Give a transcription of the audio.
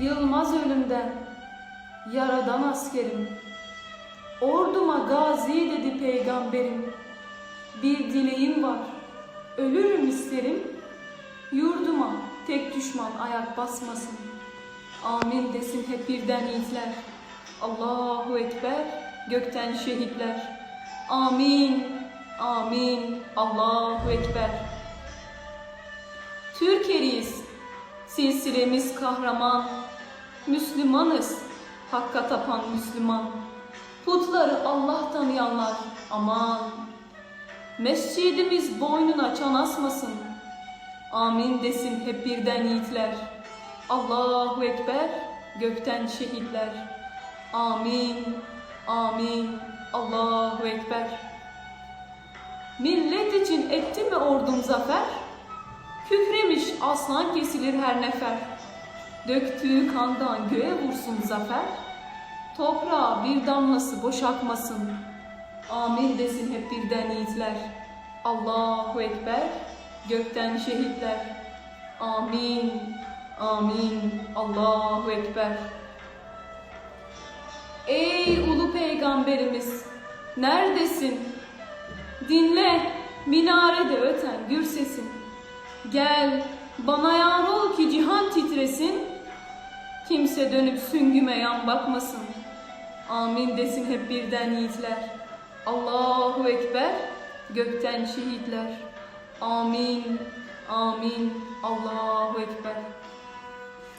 Yılmaz ölümden, yaradan askerim. Orduma gazi dedi peygamberim. Bir dileğim var, ölürüm isterim. Yurduma tek düşman ayak basmasın. Amin desin hep birden yiğitler. Allahu Ekber, gökten şehitler. Amin, amin, Allahu Ekber. Türkeriyiz, silsilemiz kahraman. Müslümanız, hakka tapan Müslüman. Putları Allah tanıyanlar, aman. Mescidimiz boynuna çan asmasın. Amin desin hep birden yiğitler. Allahu Ekber, gökten şehitler. Amin, amin, Allahu Ekber. Millet için etti mi ordum zafer? Kükremiş aslan kesilir her nefer. Döktüğü kandan göğe vursun zafer. Toprağa bir damlası boş akmasın. Amin desin hep birden yiğitler. Allahu Ekber, gökten şehitler. Amin, amin, Allahu Ekber. Ey ulu peygamberimiz, neredesin? Dinle, minarede öten gür sesin. Gel, bana yar ol ki cihan titresin. Kimse dönüp süngüme yan bakmasın. Amin desin hep birden yiğitler. Allahu Ekber, gökten şehitler. Amin, amin, Allahu Ekber.